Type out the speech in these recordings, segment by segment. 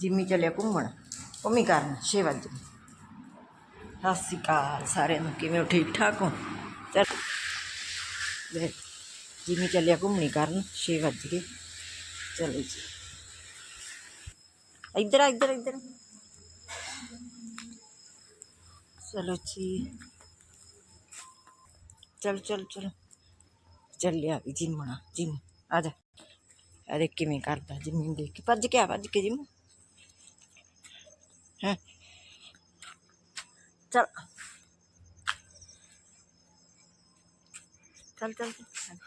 Jimmy चलिया घूम mummy कर छे बज सताल सारे कि ठीक ठाक हो? चल। जिमी चलिया घूमने कर छे बज गए चलो जी। इधर इधर इधर। चलो जी। चल चल, चलो। चल जिम जिम आ जा। देख कि करता जिम देख भज क्या भज के जिम चल चल चल चल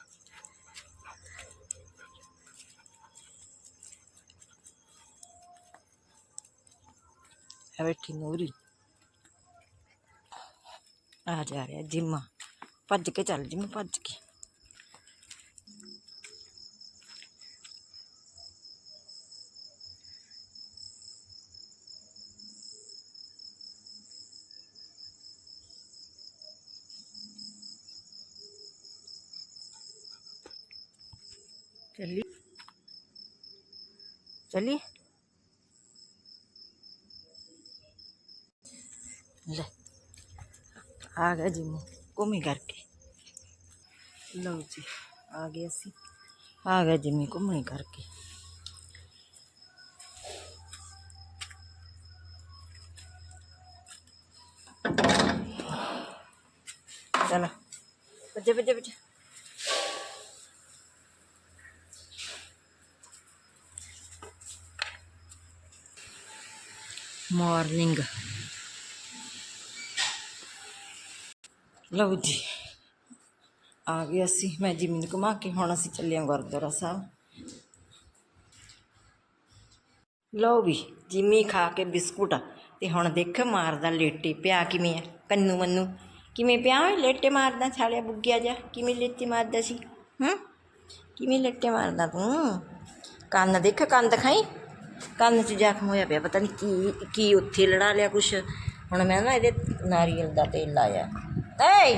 बैठी नूरी आ जा रहा जिम्मा भज के चल जिम्मा भज के चलिए। चलिए। ले। आ गया जी मुँह। कुमी करके। लो जी, आ गया सी। आ गया जिम्मी घूमी करके। चलो। बजे बजे बजे ਮਾਰਨਿੰਗ ਲਓ ਜੀ, ਆ ਗਏ ਅਸੀਂ। ਮੈਂ ਜਿਮੀ ਨੂੰ ਘੁਮਾ ਕੇ ਹੁਣ ਅਸੀਂ ਚੱਲੇ ਹਾਂ ਗੁਰਦੁਆਰਾ ਸਾਹਿਬ। ਲਓ ਵੀ, ਜਿਮੀ ਖਾ ਕੇ ਬਿਸਕੁਟ ਤੇ ਹੁਣ ਦੇਖ ਮਾਰਦਾ ਲੇਟੇ ਪਿਆ ਕਿਵੇਂ ਆ, ਕੰਨੂ ਮੰਨੂ। ਕਿਵੇਂ ਪਿਆ ਓਏ, ਲੇਟੇ ਮਾਰਦਾ ਛਾਲਿਆ ਬੁੱਗਿਆ ਜਾ ਕਿਵੇਂ ਲੇਟੇ ਮਾਰਦਾ ਸੀ? ਹੂੰ? ਕਿਵੇਂ ਲੇਟੇ ਮਾਰਦਾ ਤੂੰ? ਕੰਨ ਦੇਖ ਕੰਨ ਦਿਖਾਈ ਕੰਨ 'ਚ ਜ਼ਖਮ ਹੋਇਆ ਪਿਆ, ਪਤਾ ਨਹੀਂ ਕੀ ਕੀ ਉੱਥੇ ਲੜਾ ਲਿਆ ਕੁਛ। ਹੁਣ ਮੈਂ ਨਾ ਇਹਦੇ ਨਾਰੀਅਲ ਦਾ ਤੇਲ ਲਾਇਆ। ਏ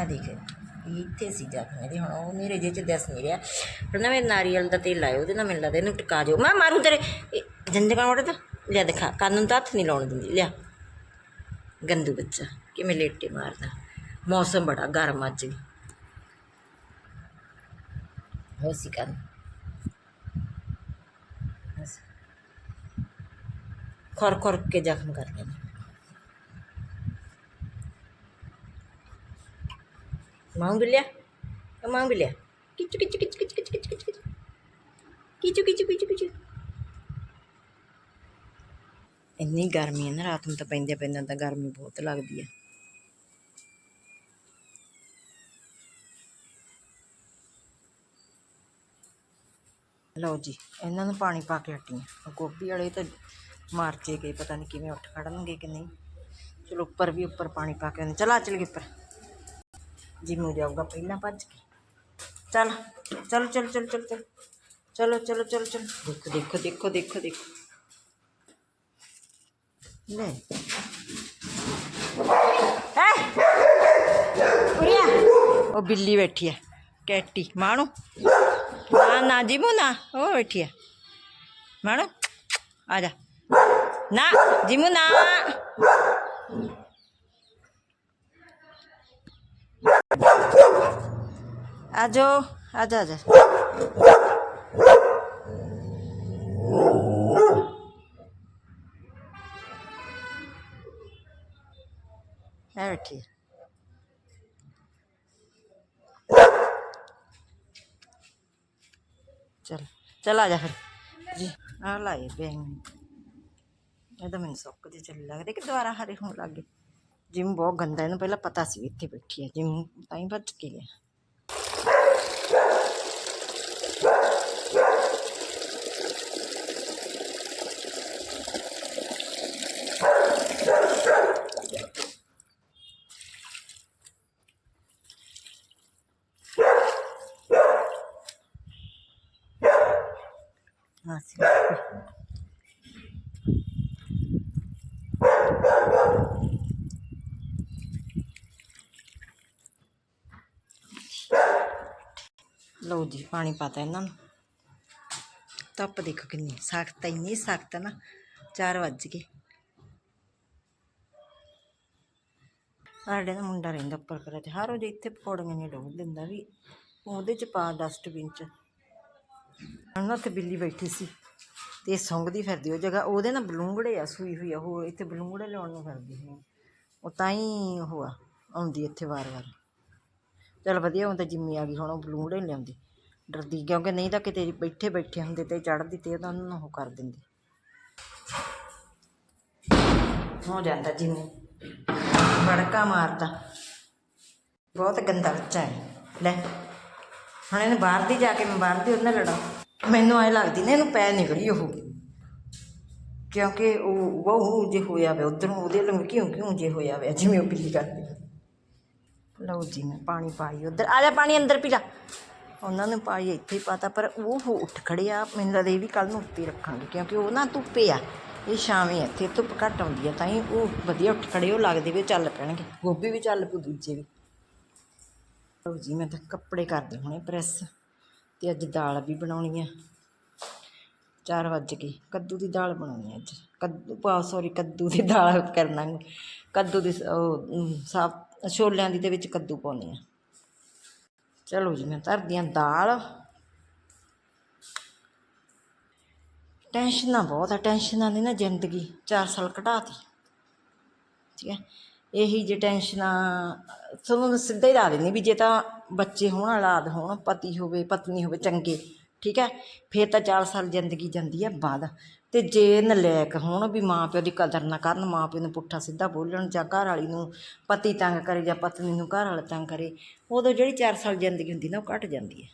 ਆ ਦੇਖ ਇੱਥੇ ਸੀ ਜ਼ਖਮ ਇਹਦੇ, ਹੁਣ ਉਹ ਮੇਰੇ ਜੇ ਚ ਦੱਸ ਨਹੀਂ ਰਿਹਾ। ਪਰ ਨਾ ਮੈਂ ਨਾਰੀਅਲ ਦਾ ਤੇਲ ਲਾਇਆ, ਉਹਦੇ ਨਾਲ ਮੈਨੂੰ ਲੱਗਦਾ ਇਹਨੂੰ ਟਿਕਾ ਜਾਓ ਮੈਂ ਮਾਰੂ ਤੇਰੇ ਜੰਜਕਾਂ ਵੜੇ ਤਾਂ, ਲਿਆ ਦਿਖਾ, ਕੰਨ ਨੂੰ ਤਾਂ ਹੱਥ ਨਹੀਂ ਲਾਉਣ ਦਿੰਦੀ, ਲਿਆ। ਗੰਦੂ ਬੱਚਾ ਕਿਵੇਂ ਲੇਟੇ ਮਾਰਦਾ। ਮੌਸਮ ਬੜਾ ਗਰਮ ਅੱਜ ਵੀ। ਹੋ ਸੀ ਕੰਨ? ਖੁਰ ਖੁਰ ਕੇ ਜ਼ਖਮ ਕਰਦੇ ਨੇ ਮਾਂ ਬਿਲਿਆ ਮਾਂ ਬਿਲਿਆ ਕਿਚ ਕਿਚ ਕਿਚ ਕਿਚ ਕਿਚ ਕਿਚ ਕਿਚ ਕਿਚੂ। ਕਿਚੂ ਕਿਚੂ ਕਿਚੂ ਇੰਨੀ ਗਰਮੀ ਹੈ ਨਾ, ਰਾਤ ਨੂੰ ਤਾਂ ਪੈਂਦੇ ਪੈਂਦੇ ਤਾਂ ਗਰਮੀ ਬਹੁਤ ਲੱਗਦੀ ਹੈ। ਲਓ ਜੀ, ਇਹਨਾਂ ਨੂੰ ਪਾਣੀ ਪਾ ਕੇ ਹਟੀਆਂ ਗੋਭੀ ਵਾਲੇ ਤਾਂ ਮਾਰ ਜੇ ਗਏ ਪਤਾ ਨਹੀਂ ਕਿਵੇਂ ਉੱਠ ਖੜਨਗੇ ਕਿ ਨਹੀਂ ਚਲੋ ਉੱਪਰ ਵੀ ਉੱਪਰ ਪਾਣੀ ਪਾ ਕੇ ਚਲਾ ਚਲ ਗਏ ਉੱਪਰ ਜਿੰਮੂ ਜਾਊਗਾ ਪਹਿਲਾਂ ਭੱਜ ਕੇ ਚੱਲ ਚਲ ਚਲ ਚਲ ਚਲ ਚਲ ਚਲੋ ਚਲੋ ਚਲੋ ਚਲੋ ਦੇਖੋ ਦੇਖੋ ਦੇਖੋ ਦੇਖੋ ਦੇਖੋ ਲੈ ਹੈ ਉਰੀਆ ਉਹ ਬਿੱਲੀ ਬੈਠੀ ਹੈ ਕੈਟੀ ਮਾਣੋ ਨਾ ਨਾ ਜਿਮੂ ਨਾ ਉਹ ਬੈਠੀ ਹੈ ਮਾਣੋ ਆ na di mo na ajo aja ajo Chal, chal aja, jih, alai, ya, beng. ਇਹ ਤਾਂ ਮੈਨੂੰ ਸੁੱਕ ਜੇ ਚੱਲ ਲੱਗਦੇ ਕਿ ਦੁਬਾਰਾ ਹਰੇ ਹੋਣ ਲੱਗ ਗਏ। ਜਿਮ ਬਹੁਤ ਗੰਦਾ, ਇਹਨੂੰ ਪਹਿਲਾਂ ਪਤਾ ਸੀ ਵੀ ਇੱਥੇ ਬੈਠੀ ਹੈ ਜਿਮ ਤਾਂ ਹੀ ਭੱਜ ਕੇ ਗਿਆ। ਹਾਂ ਸੀ ਲਓ ਜੀ, ਪਾਣੀ ਪਾਤਾ ਇਹਨਾਂ ਨੂੰ। ਧੁੱਪ ਦੇਖੋ ਕਿੰਨੀ ਸਖਤ ਇੰਨੀ ਸਖਤ ਹੈ ਨਾ 4 ਵੱਜ ਗਏ। ਸਾਡੇ ਦਾ ਮੁੰਡਾ ਰਹਿੰਦਾ ਉੱਪਰ ਕਰੇ ਤੇ ਹਰ ਰੋਜ਼ ਇੱਥੇ ਪਕੌੜੀਆਂ ਨਹੀਂ ਡੋਲ ਦਿੰਦਾ ਵੀ, ਉਹਦੇ ਚ ਪਾ ਡਸਟਬਿਨ ਚ। ਉਹਨਾਂ ਤੇ ਬਿੱਲੀ ਬੈਠੀ ਸੀ ਤੇ ਇਹ ਸੁੰਘਦੀ ਫਿਰਦੀ, ਉਹ ਜਗ੍ਹਾ, ਉਹਦੇ ਨਾਲ ਬਲੂੰਗੜੇ ਆ, ਸੂਈ ਹੋਈ ਆ, ਉਹ ਇੱਥੇ ਬਲੂੰਗੜੇ ਲਿਆਉਣ ਨੂੰ ਫਿਰਦੀ ਹੈ ਉਹ ਤਾਂ ਹੀ ਉਹ ਆਉਂਦੀ ਇੱਥੇ ਵਾਰ-ਵਾਰ। ਚਲ ਵਧੀਆ ਹੁਣ ਤਾਂ ਜਿੰਮੀ ਆ ਗਈ, ਹੁਣ ਉਹ ਬਲੂੰਗੜੇ ਨਹੀਂ ਲਿਆਉਂਦੀ। ਡਰਦੀ ਕਿਉਂਕਿ ਨਹੀਂ ਤਾਂ ਕਿਤੇ ਬੈਠੇ ਬੈਠੇ ਹੁੰਦੇ ਤੇ ਚੜ੍ਹਦੀ ਤੇ ਉਹਨਾਂ ਨੂੰ ਉਹ ਕਰ ਦਿੰਦੀ। ਹੋ ਜਾਂਦਾ ਜਿੰਮੀ। ਬੜਕਾ ਮਾਰਦਾ। ਬਹੁਤ ਗੰਦਾ ਬੱਚਾ ਹੈ। ਲੈ, ਹੁਣ ਇਹਨੇ ਬਾਹਰ ਦੀ ਜਾ ਕੇ ਮੈਂ ਬਾਹਰ ਦੀ ਉਹਨਾਂ ਨਾਲ ਲੜਾਂ। ਮੈਨੂੰ ਐ ਲੱਗਦੀ ਨੇ ਇਹਨੂੰ ਪੈ ਨਿਕਲੀ ਉਹ। ਕਿਉਂਕਿ ਉਹ ਉਹ ਜੇ ਹੋਇਆ ਵੇ, ਉਧਰੋਂ ਉਹਦੇ ਲੰਗ ਕਿਉਂ ਕਿਉਂ ਜੇ ਹੋਇਆ ਵੇ, ਜਿਵੇਂ ਉਹ ਬਿੱਲੀ ਕਰਦੀ। ਲਓ ਜੀ, ਮੈਂ ਪਾਣੀ ਪਾਈ ਉਧਰ। ਆ ਜਾ ਪਾਣੀ, ਅੰਦਰ ਪੀ ਲਾ। ਉਹਨਾਂ ਨੇ ਪਾਈ ਇੱਥੇ ਹੀ ਪਾਤਾ, ਪਰ ਉਹ ਉੱਠ ਖੜਿਆ। ਮੈਨੂੰ ਲੱਗਦਾ ਇਹ ਵੀ ਕੱਲ ਨੂੰ ਉੱਤੇ ਰੱਖਾਂਗੇ, ਕਿਉਂਕਿ ਉਹ ਨਾ ਧੁੱਪੇ ਆ। ਇਹ ਛਾਵੇਂ ਇੱਥੇ ਧੁੱਪ ਘੱਟ ਆਉਂਦੀ ਆ, ਤਾਂ ਹੀ ਉਹ ਵਧੀਆ ਉੱਠ ਖੜੇ, ਉਹ ਲੱਗਦੇ ਵੀ ਚੱਲ ਪੈਣਗੇ। ਗੋਭੀ ਵੀ ਚੱਲ ਪੂ ਦੂਜੇ ਵੀ। ਲਓ ਜੀ, ਮੈਂ ਤਾਂ ਕੱਪੜੇ ਕਰਦੇ ਹੁਣੇ ਪ੍ਰੈਸ, ਤੇ ਅੱਜ ਦਾਲ ਵੀ ਬਣਾਉਣੀ ਆ। 4 ਵੱਜ ਗਏ। ਕੱਦੂ ਦੀ ਦਾਲ ਬਣਾਉਣੀ ਅੱਜ। ਕੱਦੂ ਪਾ ਸੌਰੀ ਕੱਦੂ ਦੀ ਦਾਲ ਕਰਨਾ। ਕੱਦੂ ਦੀ ਸ- ਉਹ ਸਾਫ਼ ਛੋਲਿਆਂ ਦੀ ਦੇ ਵਿੱਚ ਕੱਦੂ ਪਾਉਣੀ ਆ ਚਲੋ ਜੀ, ਮੈਂ ਧਰਦੀ ਹਾਂ ਦਾਲ। ਟੈਨਸ਼ਨਾਂ ਬਹੁਤ ਆ, ਟੈਨਸ਼ਨਾਂ ਨੇ ਨਾ ਜ਼ਿੰਦਗੀ 4 ਸਾਲ ਕਢਾਤੀ। ਠੀਕ ਹੈ, ਇਹੀ ਜੇ ਟੈਨਸ਼ਨਾਂ ਤੁਹਾਨੂੰ ਮੈਂ ਸਿੱਧਾ ਹੀ ਲਾ ਦਿੰਦੀ ਵੀ ਜੇ ਤਾਂ ਬੱਚੇ ਹੋਣ, ਔਲਾਦ ਹੋਣ, ਪਤੀ ਹੋਵੇ, ਪਤਨੀ ਹੋਵੇ ਚੰਗੇ, ਠੀਕ ਹੈ, ਫਿਰ ਤਾਂ 4 ਸਾਲ ਜ਼ਿੰਦਗੀ ਜਾਂਦੀ ਹੈ ਬਾਅਦ। ਅਤੇ ਜੇ ਨਲਾਇਕ ਹੋਣ ਵੀ ਮਾਂ ਪਿਓ ਦੀ ਕਦਰ ਨਾ ਕਰਨ, ਮਾਂ ਪਿਓ ਨੂੰ ਪੁੱਠਾ ਸਿੱਧਾ ਬੋਲਣ ਜਾਂ ਘਰ ਵਾਲੀ ਨੂੰ ਪਤੀ ਤੰਗ ਕਰੇ ਜਾਂ ਪਤਨੀ ਨੂੰ ਘਰ ਵਾਲਾ ਤੰਗ ਕਰੇ, ਉਦੋਂ ਜਿਹੜੀ 4 ਸਾਲ ਜ਼ਿੰਦਗੀ ਹੁੰਦੀ ਨਾ ਉਹ ਘਟ ਜਾਂਦੀ ਹੈ,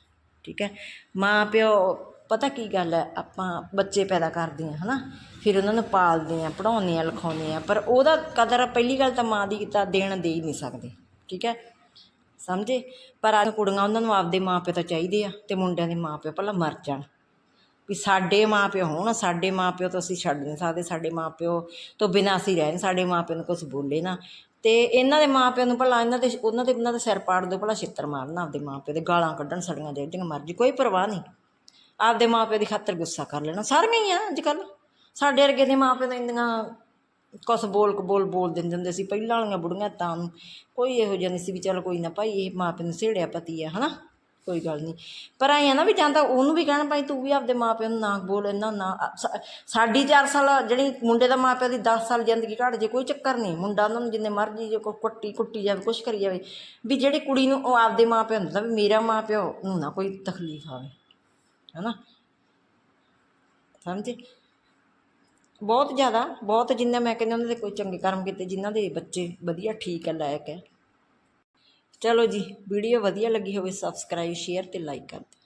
ਠੀਕ ਹੈ? ਮਾਂ ਪਿਓ, ਪਤਾ ਕੀ ਗੱਲ ਹੈ? ਆਪਾਂ ਬੱਚੇ ਪੈਦਾ ਕਰਦੇ ਹਾਂ, ਹਨਾ? ਫਿਰ ਉਹਨਾਂ ਨੂੰ ਪਾਲਦੇ ਹਾਂ ਪੜਾਉਂਦੇ ਹਾਂ, ਲਿਖਾਉਂਦੇ ਹਾਂ, ਪਰ ਉਹਦਾ ਕਦਰ ਪਹਿਲੀ ਗੱਲ ਤਾਂ ਮਾਂ ਦੀ ਤਾਂ ਦੇਣ ਦੇ ਹੀ ਨਹੀਂ ਸਕਦੇ, ਠੀਕ ਹੈ? ਸਮਝੇ? ਪਰ ਅੱਜ ਕੁੜੀਆਂ ਉਹਨਾਂ ਨੂੰ ਆਪਦੇ ਮਾਂ ਪਿਓ ਤਾਂ ਚਾਹੀਦੇ ਆ ਤੇ ਮੁੰਡਿਆਂ ਦੇ ਮਾਂ ਪਿਓ ਭਲਾ ਮਰ ਜਾਣ। ਵੀ ਸਾਡੇ ਮਾਂ ਪਿਓ ਹੋਣ, ਸਾਡੇ ਮਾਂ ਪਿਓ ਤੋਂ ਅਸੀਂ ਛੱਡ ਨਹੀਂ ਸਕਦੇ, ਸਾਡੇ ਮਾਂ ਪਿਓ ਤੋਂ ਬਿਨਾਂ ਅਸੀਂ ਰਹਿ ਨਹੀਂ, ਸਾਡੇ ਮਾਂ ਪਿਓ ਨੂੰ ਕੁਝ ਬੋਲੇ ਨਾ। ਤੇ ਇਹਨਾਂ ਦੇ ਮਾਂ ਪਿਓ ਨੂੰ ਭਲਾ ਇਹਨਾਂ ਦੇ, ਉਹਨਾਂ ਦੇ ਉਹਨਾਂ ਦੇ ਸਿਰ ਪਾੜ ਦਿਓ, ਭਲਾ ਛਿੱਤਰ ਮਾਰਨ, ਆਪਦੇ ਮਾਂ ਪਿਓ ਦੇ ਗਾਲਾਂ ਕੱਢਣ, ਸੜੀਆਂ ਜਿਹੜੀਆਂ ਮਰਜ਼ੀ, ਕੋਈ ਪਰਵਾਹ ਨਹੀਂ। ਆਪਦੇ ਮਾਂ ਪਿਓ ਦੀ ਖਾਤਰ ਗੁੱਸਾ ਕਰ ਲੈਣਾ। ਸਾਰੀਆਂ ਹੀ ਆ ਅੱਜ ਕੱਲ੍ਹ ਸਾਡੇ ਵਰਗੇ ਦੇ ਮਾਂ ਪਿਓ ਤਾਂ ਇੰਨੀਆਂ ਕੁਛ ਬੋਲ ਬੋਲ ਬੋਲ ਦਿੰਦੇ ਹੁੰਦੇ ਸੀ, ਪਹਿਲਾਂ ਵਾਲੀਆਂ ਬੁੜੀਆਂ ਤਾਂ ਕੋਈ ਇਹੋ ਜਿਹਾ ਨਹੀਂ ਸੀ ਵੀ ਚੱਲ ਕੋਈ ਨਾ ਭਾਈ, ਇਹ ਮਾਂ ਪਿਓ ਨੂੰ ਸੇੜਿਆ ਪਤੀ ਆ, ਹਨਾ? ਕੋਈ ਗੱਲ ਨਹੀਂ। ਪਰ ਆਏ ਆ ਨਾ ਵੀ ਜਾਂਦਾ ਉਹਨੂੰ ਵੀ ਕਹਿਣ ਭਾਈ ਤੂੰ ਵੀ ਆਪਦੇ ਮਾਂ ਪਿਓ ਨੂੰ ਨਾ ਬੋਲ ਇਹਨਾਂ ਨਾ ਸਾ- ਸਾਡੀ 4 ਸਾਲ ਜਿਹੜੀ ਮੁੰਡੇ ਦਾ ਮਾਂ ਪਿਓ ਦੀ 10 ਸਾਲ ਜ਼ਿੰਦਗੀ ਘੱਟ ਜੇ ਕੋਈ ਚੱਕਰ ਨਹੀਂ। ਮੁੰਡਾ ਉਹਨਾਂ ਨੂੰ ਜਿੰਨੇ ਮਰਜ਼ੀ ਜੇ ਕੋਈ ਕੁੱਟੀ ਕੁੱਟੀ ਜਾਵੇ, ਕੁਛ ਕਰੀ ਜਾਵੇ, ਵੀ ਜਿਹੜੀ ਕੁੜੀ ਨੂੰ ਉਹ ਆਪਦੇ ਮਾਂ ਪਿਓ ਨੂੰ ਹੁੰਦਾ ਵੀ ਮੇਰਾ ਮਾਂ ਪਿਓ ਨੂੰ ਨਾ ਕੋਈ ਤਕਲੀਫ ਆਵੇ। ਹਨਾ? ਸਮਝੇ? ਬਹੁਤ ਜ਼ਿਆਦਾ, ਬਹੁਤ ਜਿੰਨਾ ਮੈਂ ਕਹਿੰਦੀ ਉਹਨਾਂ ਦੇ ਕੋਈ ਚੰਗੇ ਕਰਮ ਕੀਤੇ, ਜਿਨ੍ਹਾਂ ਦੇ ਬੱਚੇ ਵਧੀਆ ਠੀਕ ਹੈ, ਲਾਇਕ ਹੈ। ਚਲੋ ਜੀ ਵੀਡੀਓ ਵਧੀਆ ਲੱਗੀ ਹੋਵੇ ਸਬਸਕ੍ਰਾਈਬ ਸ਼ੇਅਰ ਤੇ ਲਾਈਕ ਕਰ ਦਿਓ।